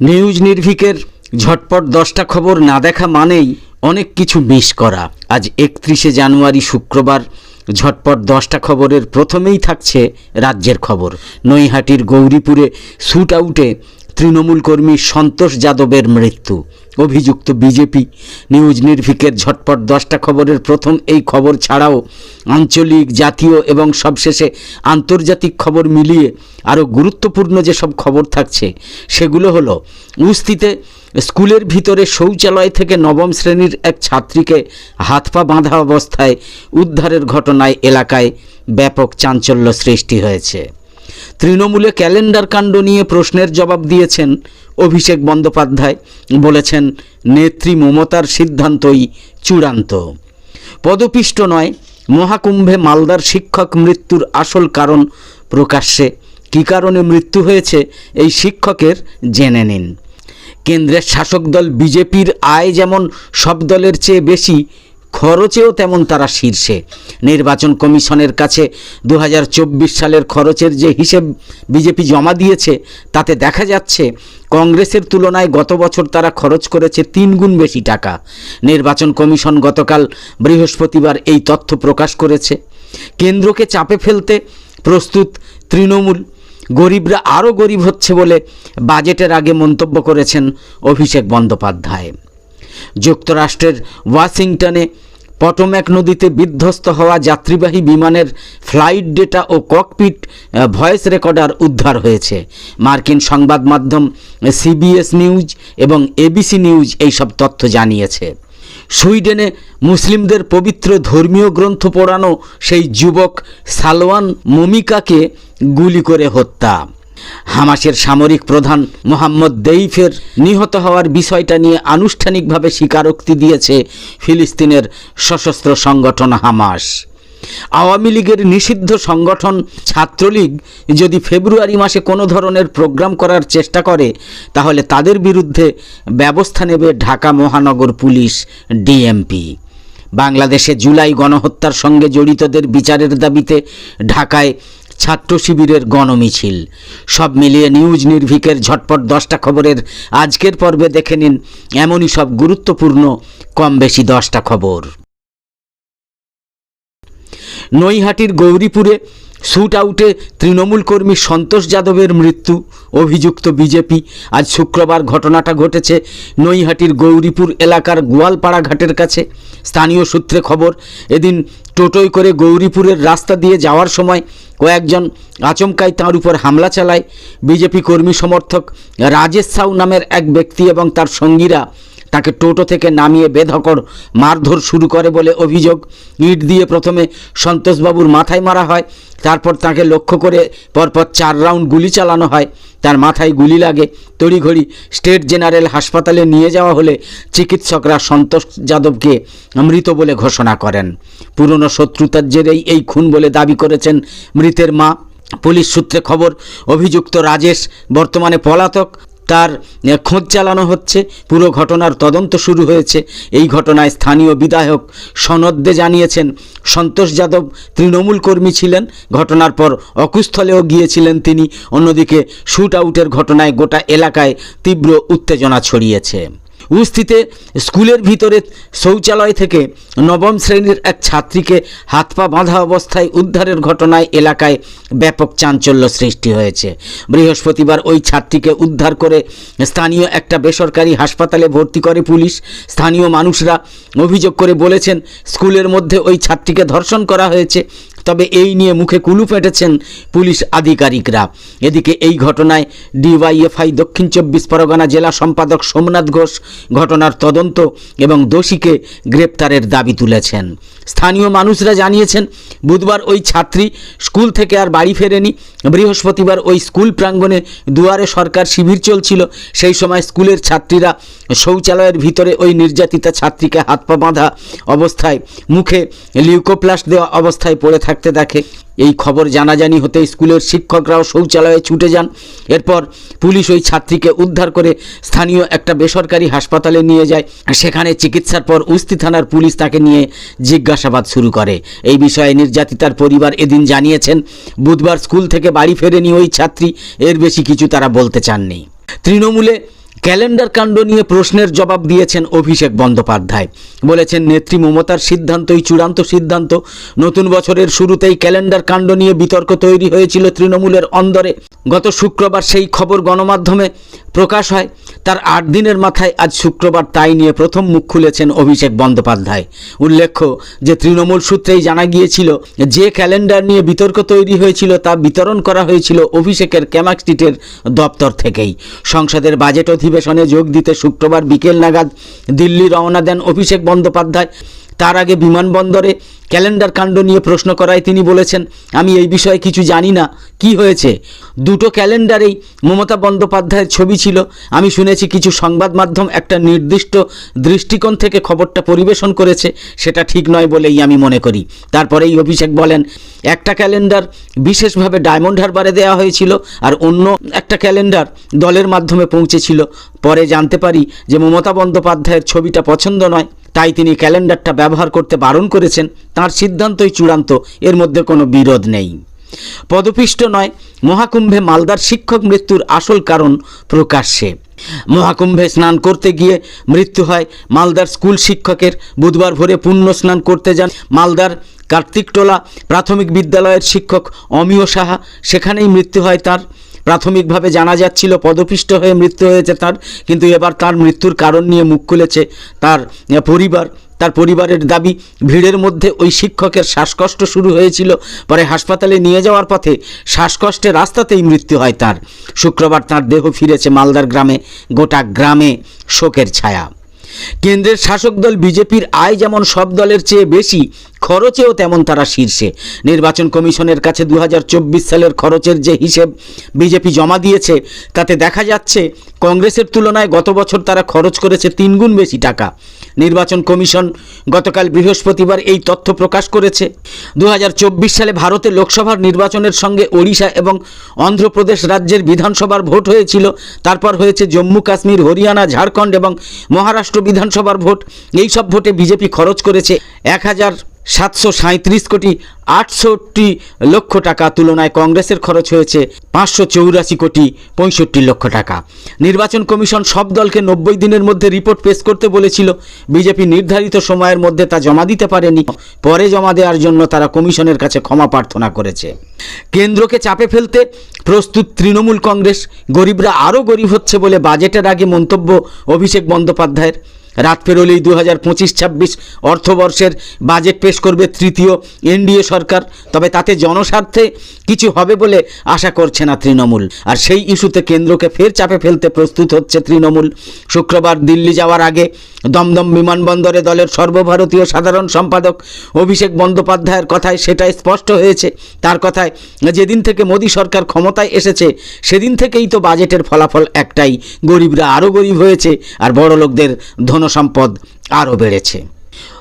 News নির্ভিকের ঝটপট দশটা খবর না দেখা মানেই অনেক কিছু মিস করা। আজ একত্রিশে জানুয়ারি শুক্রবার ঝটপট দশটা খবরের প্রথমেই থাকছে রাজ্যের খবর। নৈহাটির গৌরীপুরে শ্যুট আউটে তৃণমূল কর্মী সন্তোষ যাদবের মৃত্যু। অভিযুক্ত বিজেপি নিউজ নির্ভিকের ঝটপট দশটা খবরের প্রথম এই খবর ছাড়াও আঞ্চলিক, জাতীয় এবং সবশেষে আন্তর্জাতিক খবর মিলিয়ে আরও গুরুত্বপূর্ণ যেসব খবর থাকছে, সেগুলো হলো উস্তিতে স্কুলের ভিতরে শৌচালয় থেকে নবম শ্রেণির এক ছাত্রীকে হাত পা বাঁধা অবস্থায় উদ্ধারের ঘটনায় এলাকায় ব্যাপক চাঞ্চল্য সৃষ্টি হয়েছে। তৃণমূলে ক্যালেন্ডার কাণ্ড নিয়ে প্রশ্নের জবাব দিয়েছেন অভিষেক বন্দ্যোপাধ্যায় বলেছেন, নেত্রী মমতার সিদ্ধান্তই চূড়ান্ত। পদপিষ্ট নয়, মহাকুম্ভে মালদার শিক্ষক মৃত্যুর আসল কারণ প্রকাশ্যে। কী কারণে মৃত্যু হয়েছে, এই শিক্ষকের জেনে নিন। কেন্দ্রের শাসক দল বিজেপির আয় যেমন সব দলের চেয়ে বেশি খরচেও তেমন তারা শীর্ষে। নির্বাচন কমিশনের কাছে দু হাজার চব্বিশ সালের খরচের যে হিসেব বিজেপি জমা দিয়েছে, তাতে দেখা যাচ্ছে কংগ্রেসের তুলনায় গত বছর তারা খরচ করেছে তিন গুণ বেশি টাকা। নির্বাচন কমিশন গতকাল বৃহস্পতিবার এই তথ্য প্রকাশ করেছে। কেন্দ্রকে চাপে ফেলতে প্রস্তুত তৃণমূল। গরিবরা আরও গরিব হচ্ছে বলে বাজেটের আগে মন্তব্য করেছেন অভিষেক বন্দ্যোপাধ্যায়। যুক্তরাষ্ট্রের ওয়াশিংটনে পটোম্যাক নদীতে বিধ্বস্ত হওয়া যাত্রীবাহী বিমানের ফ্লাইট ডেটা ও ককপিট ভয়েস রেকর্ডার উদ্ধার হয়েছে। মার্কিন সংবাদ মাধ্যম সিবিএস নিউজ এবং এবিসি নিউজ এইসব তথ্য জানিয়েছে। সুইডেনে মুসলিমদের পবিত্র ধর্মীয় গ্রন্থ পড়ানো সেই যুবক সালওয়ান মমিকাকে গুলি করে হত্যা। হামাসের সামরিক প্রধান মোহাম্মদ দেইফের নিহত হওয়ার বিষয়টা নিয়ে আনুষ্ঠানিকভাবে স্বীকারোক্তি দিয়েছে ফিলিস্তিনের সশস্ত্র সংগঠন হামাস। আওয়ামী লীগের নিষিদ্ধ সংগঠন ছাত্রলীগ যদি ফেব্রুয়ারি মাসে কোনো ধরনের প্রোগ্রাম করার চেষ্টা করে, তাহলে তাদের বিরুদ্ধে ব্যবস্থা নেবে ঢাকা মহানগর পুলিশ ডিএমপি। বাংলাদেশে জুলাই গণহত্যার সঙ্গে জড়িতদের বিচারের দাবিতে ঢাকায় ছাত্র শিবিরের গণমিছিল। সব মিলিয়ে নিউজ নির্ভিকের ঝটপট দশটা খবরের আজকের পর্বে দেখে নিন এমনই সব গুরুত্বপূর্ণ, কম বেশি দশটা খবর। নৈহাটির গৌরীপুরে শ্যুট আউটে তৃণমূল কর্মী সন্তোষ যাদবের মৃত্যু, অভিযুক্ত বিজেপি। আজ শুক্রবার ঘটনাটা ঘটেছে নৈহাটির গৌরীপুর এলাকার গোয়ালপাড়া ঘাটের কাছে। স্থানীয় সূত্রে খবর, এদিন টোটোয় করে গৌরীপুরের রাস্তা দিয়ে যাওয়ার সময় কয়েকজন আচমকাই তাঁর উপর হামলা চালায়। বিজেপি কর্মী সমর্থক রাজেশ সাউ নামের এক ব্যক্তি এবং তার সঙ্গীরা তাকে টোটো থেকে নামিয়ে বেধকর মারধর শুরু করে বলে অভিযোগ। ইট দিয়ে প্রথমে সন্তোষবাবুর মাথায় মারা হয়, তারপর তাকে লক্ষ্য করে পরপর চার রাউন্ড গুলি চালানো হয়। তার মাথায় গুলি লাগে। তড়িঘড়ি স্টেট জেনারেল হাসপাতালে নিয়ে যাওয়া হলে চিকিৎসকরা সন্তোষ যাদবকে মৃত বলে ঘোষণা করেন। পুরনো শত্রুতার জেরেই এই খুন বলে দাবি করেছেন মৃতের মা। পুলিশ সূত্রে খবর, অভিযুক্ত রাজেশ বর্তমানে পলাতক। তার খোঁজ চালানো হচ্ছে। পুরো ঘটনার তদন্ত শুরু হয়েছে। এই ঘটনায় স্থানীয় বিধায়ক সনদ্দে জানিয়েছেন, সন্তোষ যাদব তৃণমূল কর্মী ছিলেন। ঘটনার পর অকুস্থলেও গিয়েছিলেন তিনি। অন্যদিকে শ্যুট আউটের ঘটনায় গোটা এলাকায় তীব্র উত্তেজনা ছড়িয়েছে। উস্তিতে স্কুলের ভিতরে শৌচালয় থেকে নবম শ্রেণির এক ছাত্রীকে হাত পা বাঁধা অবস্থায় উদ্ধারের ঘটনায় এলাকায় ব্যাপক চাঞ্চল্য সৃষ্টি হয়েছে। বৃহস্পতিবার ওই ছাত্রীকে উদ্ধার করে স্থানীয় একটা বেসরকারি হাসপাতালে ভর্তি করে পুলিশ। স্থানীয় মানুষরা অভিযোগ করে বলেছেন, স্কুলের মধ্যে ওই ছাত্রীকে ধর্ষণ করা হয়েছে। তবে এই নিয়ে মুখে কুলু পেটেছেন পুলিশ আধিকারিকরা। এদিকে এই ঘটনায় ডিওয়াইএফআই দক্ষিণ চব্বিশ পরগনা জেলা সম্পাদক সোমনাথ ঘোষ ঘটনার তদন্ত এবং দোষীকে গ্রেপ্তারের দাবি তুলেছেন। স্থানীয় মানুষরা জানিয়েছেন, বুধবার ওই ছাত্রী স্কুল থেকে আর বাড়ি ফেরেনি। বৃহস্পতিবার ওই স্কুল প্রাঙ্গণে দুয়ারে সরকার শিবির চলছিল। সেই সময় স্কুলের ছাত্রীরা শৌচালয়ের ভিতরে ওই নির্যাতিতা ছাত্রীকে হাত পা বাঁধা অবস্থায় মুখে লিউকোপ্লাস্ট দেওয়া অবস্থায় পড়ে থাকতে দেখে। এই খবর জানাজানি হতে স্কুলের শিক্ষকরাও শৌচালয়ে ছুটে যান। এরপর পুলিশ ওই ছাত্রীকে উদ্ধার করে স্থানীয় একটা বেসরকারি হাসপাতালে নিয়ে যায়। সেখানে চিকিৎসার পর উস্তি থানার পুলিশ তাকে নিয়ে জিজ্ঞাসাবাদ শুরু করে। এই বিষয়ে নির্যাতিতার পরিবার এদিন জানিয়েছেন, বুধবার স্কুল থেকে বাড়ি ফেরেনি ওই ছাত্রী। এর বেশি কিছু তারা বলতে চাননি। তৃণমূলে ক্যালেন্ডার কাণ্ড নিয়ে প্রশ্নের জবাব দিয়েছেন অভিষেক বন্দ্যোপাধ্যায়। বলেছেন, নেত্রী মমতার সিদ্ধান্তই চূড়ান্ত সিদ্ধান্ত। নতুন বছরের শুরুতেই ক্যালেন্ডার কাণ্ড নিয়ে বিতর্ক তৈরি হয়েছিল তৃণমূলের অন্দরে। গত শুক্রবার সেই খবর গণমাধ্যমে প্রকাশ হয়। তার আট দিনের মাথায় আজ শুক্রবার তাই নিয়ে প্রথম মুখ খুলেছেন অভিষেক বন্দ্যোপাধ্যায়। উল্লেখ্য যে তৃণমূল সূত্রেই জানা গিয়েছিল যে ক্যালেন্ডার নিয়ে বিতর্ক তৈরি হয়েছিল তা বিতরণ করা হয়েছিল অভিষেকের ক্যামাক স্ট্রিটের দপ্তর থেকেই। সংসদের বাজেট অধিবেশনে যোগ দিতে শুক্রবার বিকেল নাগাদ দিল্লি রওনা দেন অভিষেক বন্দ্যোপাধ্যায়। তার আগে বিমানবন্দরে ক্যালেন্ডার কাণ্ড নিয়ে প্রশ্ন করায় তিনি বলেছেন, আমি এই বিষয়ে কিছু জানি না। কি হয়েছে? দুটো ক্যালেন্ডারেই মমতা বন্দ্যোপাধ্যায়ের ছবি ছিল। আমি শুনেছি কিছু সংবাদ মাধ্যম একটা নির্দিষ্ট দৃষ্টিকোণ থেকে খবরটা পরিবেশন করেছে, সেটা ঠিক নয় বলেই আমি মনে করি। তারপরেই অভিষেক বলেন, একটা ক্যালেন্ডার বিশেষভাবে ডায়মন্ড হারবারে দেওয়া হয়েছিল আর অন্য একটা ক্যালেন্ডার দলের মাধ্যমে পৌঁছেছিল। পরে জানতে পারি যে মমতা বন্দ্যোপাধ্যায়ের ছবিটা পছন্দ নয়। তাই তিনি ক্যালেন্ডারটা ব্যবহার করতে বারণ করেছেন। তার সিদ্ধান্তই চূড়ান্ত, এর মধ্যে কোনো বিরোধ নেই। পদপিষ্ট নয়, মহাকুম্ভে মালদার শিক্ষক মৃত্যুর আসল কারণ প্রকাশ্যে। মহাকুম্ভে স্নান করতে গিয়ে মৃত্যু হয় মালদার স্কুল শিক্ষকের। বুধবার ভোরে পুণ্য স্নান করতে যান মালদার কার্তিকটোলা প্রাথমিক বিদ্যালয়ের শিক্ষক অমিয় সাহা। সেখানেই মৃত্যু হয় তার। প্রাথমিকভাবে জানা যাচ্ছিল পদপিষ্ট হয়ে মৃত্যু হয়েছে তার, কিন্তু এবার তার মৃত্যুর কারণ নিয়ে মুখ খুলেছে তার পরিবার। তার পরিবারের দাবি, ভিড়ের মধ্যে ওই শিক্ষকের শ্বাসকষ্ট শুরু হয়েছিল, পরে হাসপাতালে নিয়ে যাওয়ার পথে শ্বাসকষ্টে রাস্তাতেই মৃত্যু হয় তার। শুক্রবার তার দেহ ফিরেছে মালদার গ্রামে, গোটা গ্রামে শোকের ছায়া। কেন্দ্রের শাসক দল বিজেপির আয় যেমন সব দলের চেয়ে বেশি খরচেও তেমন তারা শীর্ষে। নির্বাচন কমিশনের কাছে দু হাজার চব্বিশ সালের খরচের যে হিসেব বিজেপি জমা দিয়েছে, তাতে দেখা যাচ্ছে কংগ্রেসের তুলনায় গত বছর তারা খরচ করেছে তিনগুণ বেশি টাকা। নির্বাচন কমিশন গতকাল বৃহস্পতিবার এই তথ্য প্রকাশ করেছে। দু হাজার চব্বিশ সালে ভারতে লোকসভার নির্বাচনের সঙ্গে ওড়িশা এবং অন্ধ্রপ্রদেশ রাজ্যের বিধানসভার ভোট হয়েছিল। তারপর হয়েছে জম্মু কাশ্মীর, হরিয়ানা, ঝাড়খণ্ড এবং মহারাষ্ট্র বিধানসভার ভোট। এই সব ভোটে বিজেপি খরচ করেছে এক হাজার সাতশো সাঁত্রিশ কোটি আটষট্টি লক্ষ টাকা তুলনায় কংগ্রেসের খরচ হয়েছে পাঁচশো চৌরাশি কোটি পঁয়ষট্টি লক্ষ টাকা। নির্বাচন কমিশন সব দলকে নব্বই দিনের মধ্যে রিপোর্ট পেশ করতে বলেছিল, বিজেপি নির্ধারিত সময়ের মধ্যে তা জমা দিতে পারেনি, পরে জমা দেওয়ার জন্য তারা কমিশনের কাছে ক্ষমা প্রার্থনা করেছে। কেন্দ্রকে চাপে ফেলতে প্রস্তুত তৃণমূল কংগ্রেস, গরিবরা আরও গরিব হচ্ছে বলে বাজেটের আগে মন্তব্য অভিষেক বন্দ্যোপাধ্যায়ের। রাত পেরোলেই দু হাজার পঁচিশ, ছাব্বিশ অর্থবর্ষের বাজেট পেশ করবে তৃতীয় এনডিএ সরকার। তবে তাতে জনস্বার্থে কিছু হবে বলে আশা করছে না তৃণমূল। আর সেই ইস্যুতে কেন্দ্রকে ফের চাপে ফেলতে প্রস্তুত হচ্ছে তৃণমূল। শুক্রবার দিল্লি যাওয়ার আগে দমদম বিমানবন্দরে দলের সর্বভারতীয় সাধারণ সম্পাদক অভিষেক বন্দ্যোপাধ্যায়ের কথায় সেটাই স্পষ্ট হয়েছে। তার কথায়, যেদিন থেকে মোদী সরকার ক্ষমতায় এসেছে, সেদিন থেকেই তো বাজেটের ফলাফল একটাই। গরিবরা আরও গরিব হয়েছে, আর বড়লোকদের ধনসম্পদ আরও বেড়েছে।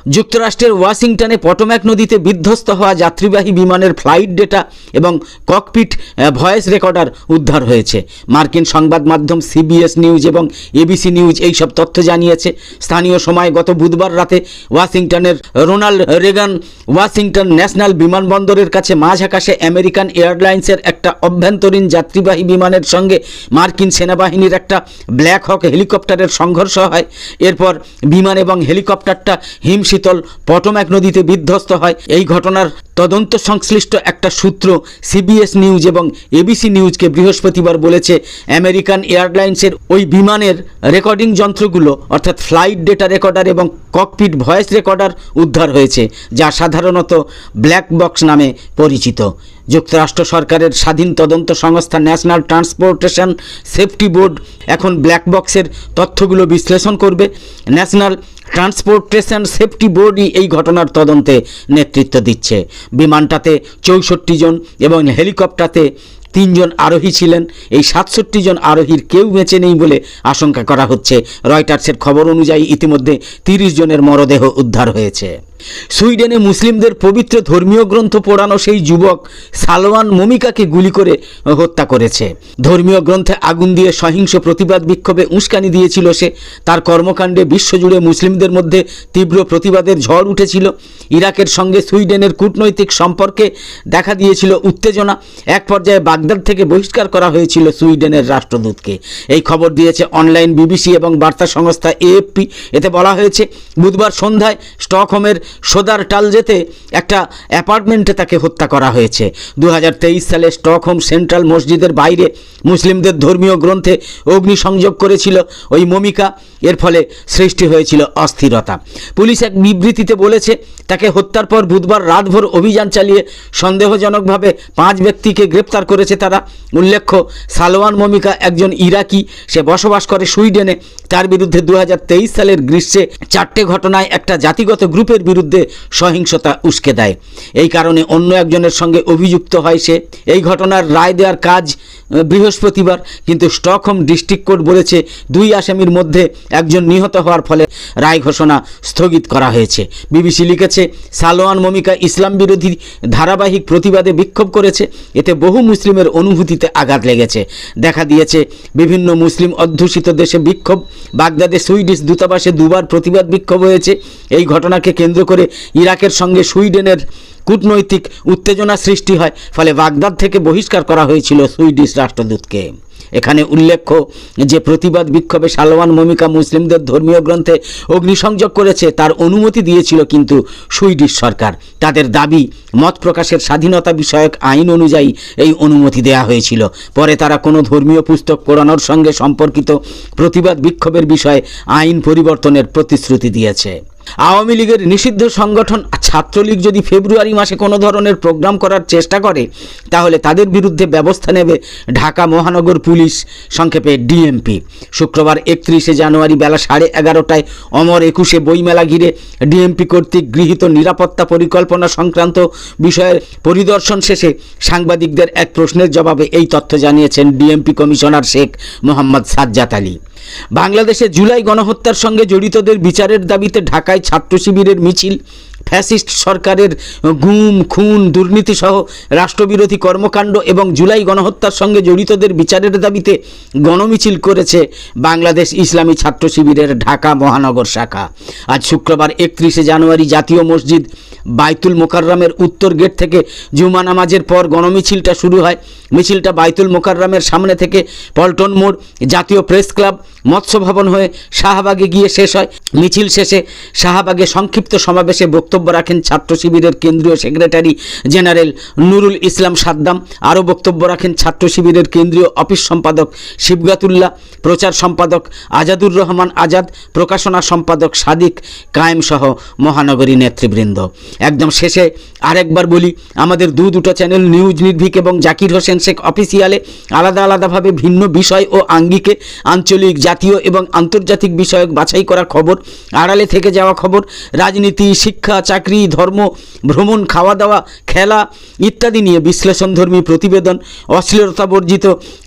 যুক্তরাষ্ট্রের ওয়াশিংটনে পটোম্যাক নদীতে বিধ্বস্ত হওয়া যাত্রীবাহী বিমানের ফ্লাইট ডেটা এবং ককপিট ভয়েস রেকর্ডার উদ্ধার হয়েছে। মার্কিন সংবাদ মাধ্যম সিবিএস নিউজ এবং এবিসি নিউজ এই সব তথ্য জানিয়েছে। স্থানীয় সময় গত বুধবার রাতে ওয়াশিংটনের রোনাল্ড রেগান ওয়াশিংটন ন্যাশনাল বিমানবন্দরের কাছে মাঝ আকাশে আমেরিকান এয়ারলাইন্সের একটা অভ্যন্তরীণ যাত্রীবাহী বিমানের সঙ্গে মার্কিন সেনাবাহিনীর একটা ব্ল্যাক হক হেলিকপ্টারের সংঘর্ষ হয়। এরপর বিমান এবং হেলিকপ্টারটা হিমশীতল পটমাক নদীতে বিধ্বস্ত হয়। এই ঘটনার তদন্ত সংশ্লিষ্ট একটা সূত্র সিবিএস নিউজ এবং এবিসি নিউজকে বৃহস্পতিবার বলেছে, আমেরিকান এয়ারলাইন্সের ওই বিমানের রেকর্ডিং যন্ত্রগুলো, অর্থাৎ ফ্লাইট ডেটা রেকর্ডার এবং ককপিট ভয়েস রেকর্ডার উদ্ধার হয়েছে, যা সাধারণত ব্ল্যাক বক্স নামে পরিচিত। যুক্তরাষ্ট্র সরকারের স্বাধীন তদন্ত সংস্থা ন্যাশনাল ট্রান্সপোর্টেশন সেফটি বোর্ড এখন ব্ল্যাক বক্সের তথ্যগুলো বিশ্লেষণ করবে। ন্যাশনাল ট্রান্সপোর্টেশন সেফটি বোর্ডই এই ঘটনার তদন্তে নেতৃত্ব দিচ্ছে। বিমানটাতে চৌষট্টি জন এবং হেলিকপ্টারতে তিনজন আরোহী ছিলেন। এই সাতষট্টি জন আরোহীর কেউ বেঁচে নেই বলে আশঙ্কা করা হচ্ছে। রয়টার্সের খবর অনুযায়ী ইতিমধ্যে তিরিশ জনের মরদেহ উদ্ধার হয়েছে। সুইডেনে মুসলিমদের পবিত্র ধর্মীয় গ্রন্থ পড়ানো সেই যুবক সালওয়ান মমিকাকে গুলি করে হত্যা করেছে। ধর্মীয় গ্রন্থে আগুন দিয়ে সহিংস প্রতিবাদ বিক্ষোভে উস্কানি দিয়েছিল সে। তার কর্মকাণ্ডে বিশ্বজুড়ে মুসলিমদের মধ্যে তীব্র প্রতিবাদের ঝড় উঠেছিল। ইরাকের সঙ্গে সুইডেনের কূটনৈতিক সম্পর্কে দেখা দিয়েছিল উত্তেজনা। এক পর্যায়ে বাগদাদ থেকে বহিষ্কার করা হয়েছিল সুইডেনের রাষ্ট্রদূতকে। এই খবর দিয়েছে অনলাইন বিবিসি এবং বার্তা সংস্থা এএফপি। এতে বলা হয়েছে, বুধবার সন্ধ্যায় স্টকহোমের সোদার টাল যেতে একটা অ্যাপার্টমেন্টে তাকে হত্যা করা হয়েছে। দু হাজার তেইশ সালে স্টকহোম সেন্ট্রাল মসজিদের বাইরে মুসলিমদের ধর্মীয় গ্রন্থে অগ্নিসংযোগ করেছিল ওই মমিকা। এর ফলে সৃষ্টি হয়েছিল অস্থিরতা। পুলিশ এক বিবৃতিতে বলেছে, তাকে হত্যার পর বুধবার রাতভর অভিযান চালিয়ে সন্দেহজনকভাবে পাঁচ ব্যক্তিকে গ্রেপ্তার করেছে তারা। উল্লেখ্য, সালোয়ান মমিকা একজন ইরাকি। সে বসবাস করে সুইডেনে। তার বিরুদ্ধে দু হাজার তেইশ সালের গ্রীষ্মে চারটে ঘটনায় একটা জাতিগত গ্রুপের বিরুদ্ধে সহিংসতা উস্কে দেয়। এই কারণে অন্য একজনের সঙ্গে অভিযুক্ত হয় সে। এই ঘটনার রায় দেওয়ার কাজ বৃহস্পতিবার, কিন্তু স্টকহোম ডিস্ট্রিক্ট কোর্ট বলেছে, দুই আসামির মধ্যে একজন নিহত হওয়ার ফলে রায় ঘোষণা স্থগিত করা হয়েছে। বিবিসি লিখেছে, সালোয়ান মমিকা ইসলাম বিরোধী ধারাবাহিক প্রতিবাদে বিক্ষোভ করেছে। এতে বহু মুসলিমের অনুভূতিতে আঘাত লেগেছে। দেখা দিয়েছে, বিভিন্ন মুসলিম অধ্যুষিত দেশে বিক্ষোভ, বাগদাদে সুইডিশ দূতাবাসে দুবার প্রতিবাদ বিক্ষোভ হয়েছে। এই ঘটনাকে কেন্দ্র করে ইরাকের সঙ্গে সুইডেনের কূটনৈতিক উত্তেজনা সৃষ্টি হয়, ফলে বাগদাদ থেকে বহিষ্কার করা হয়েছিল সুইডিশ রাষ্ট্রদূতকে। এখানে উল্লেখ্য যে প্রতিবাদ বিক্ষোভে সালমান মমিকা মুসলিমদের ধর্মীয় গ্রন্থে অগ্নিসংযোগ করেছে, তার অনুমতি দিয়েছিল কিন্তু সুইডিশ সরকার। তাদের দাবি, মত প্রকাশের স্বাধীনতা বিষয়ক আইন অনুযায়ী এই অনুমতি দেওয়া হয়েছিল। পরে তারা কোনো ধর্মীয় পুস্তক পড়ানোর সঙ্গে সম্পর্কিত প্রতিবাদ বিক্ষোভের বিষয়ে আইন পরিবর্তনের প্রতিশ্রুতি দিয়েছে। আওয়ামী লীগের নিষিদ্ধ সংগঠন ছাত্রলীগ যদি ফেব্রুয়ারি মাসে কোনো ধরনের প্রোগ্রাম করার চেষ্টা করে, তাহলে তাদের বিরুদ্ধে ব্যবস্থা নেবে ঢাকা মহানগর পুলিশ, সংক্ষেপে ডিএমপি। শুক্রবার একত্রিশে জানুয়ারি বেলা সাড়ে এগারোটায় অমর একুশে বইমেলা ঘিরে ডিএমপি কর্তৃক গৃহীত নিরাপত্তা পরিকল্পনা সংক্রান্ত বিষয়ের পরিদর্শন শেষে সাংবাদিকদের এক প্রশ্নের জবাবে এই তথ্য জানিয়েছেন ডিএমপি কমিশনার শেখ মোহাম্মদ সাজ্জাত আলী। বাংলাদেশে জুলাই গণহত্যার সঙ্গে জড়িতদের বিচারের দাবিতে ঢাকায় ছাত্র শিবিরের মিছিল ফ্যাসিস্ট সরকারের গুম, খুন, দুর্নীতিসহ রাষ্ট্রবিরোধী কর্মকাণ্ড এবং জুলাই গণহত্যার সঙ্গে জড়িতদের বিচারের দাবিতে গণমিছিল করেছে বাংলাদেশ ইসলামী ছাত্র শিবিরের ঢাকা মহানগর শাখা। আজ শুক্রবার একত্রিশে জানুয়ারি জাতীয় মসজিদ বাইতুল মোকাররমের উত্তর গেট থেকে জুমা নামাজের পর গণমিছিলটা শুরু হয়। মিছিলটা বাইতুল মোকাররমের সামনে থেকে পল্টন মোড় জাতীয় প্রেস ক্লাব মৎস্য ভবন হয়ে শাহবাগে গিয়ে শেষ হয়। মিছিল শেষে শাহবাগে সংক্ষিপ্ত সমাবেশে বক্তব্য রাখেন ছাত্র শিবিরের কেন্দ্রীয় সেক্রেটারি জেনারেল নুরুল ইসলাম সাদ্দাম। আরও বক্তব্য রাখেন ছাত্র শিবিরের কেন্দ্রীয় অফিস সম্পাদক শিবগাতুল্লাহ, প্রচার সম্পাদক আজাদুর রহমান আজাদ, প্রকাশনা সম্পাদক সাদিক কায়েম সহ মহানগরী নেতৃবৃন্দ। একদম শেষে আরেকবার বলি, আমাদের দু দুটো চ্যানেল, নিউজ নির্ভীক এবং জাকির হোসেন শেখ অফিসিয়ালে আলাদা আলাদাভাবে ভিন্ন বিষয় ও আঙ্গিকে আঞ্চলিক, জাতীয় এবং আন্তর্জাতিক বিষয়ক বাছাই করা খবর, আড়ালে থেকে যাওয়া খবর, রাজনীতি, শিক্ষা চাকরি, ধর্ম, ভ্রমণ খাওয়া দাওয়া খেলা ইত্যাদি নিয়ে বিশ্লেষণধর্মী প্রতিবেদন অশ্লীলতা বর্জিত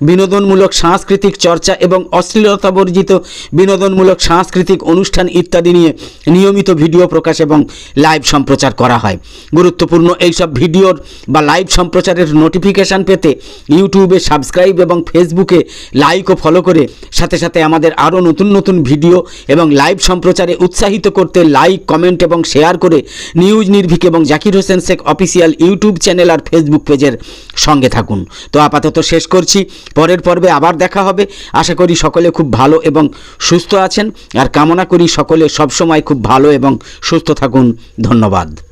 বিনোদনমূলক সাংস্কৃতিক চর্চা এবং অশ্লীলতা বর্জিত বিনোদনমূলক সাংস্কৃতিক অনুষ্ঠান ইত্যাদি নিয়ে নিয়মিত ভিডিও প্রকাশ এবং লাইভ সম্প্রচার করা হয়। গুরুত্বপূর্ণ এইসব ভিডিওর বা লাইভ সম্প্রচারের নোটিফিকেশান পেতে ইউটিউবে সাবস্ক্রাইব এবং ফেসবুকে লাইক ও ফলো করে সাথে সাথে আমাদের আরও নতুন নতুন ভিডিও এবং লাইভ সম্প্রচারে উৎসাহিত করতে লাইক, কমেন্ট এবং শেয়ার করে নিউজ নির্ভীক এবং Zakir Hossain Sheikh official YouTube channel আর ফেসবুক পেজের সঙ্গে থাকুন। তো আপাতত শেষ করছি। পরের পর্বে আবার দেখা হবে। আশা করি সকলে খুব ভালো এবং সুস্থ আছেন। আর কামনা করি সকলে সবসময় খুব ভালো এবং সুস্থ থাকুন। ধন্যবাদ।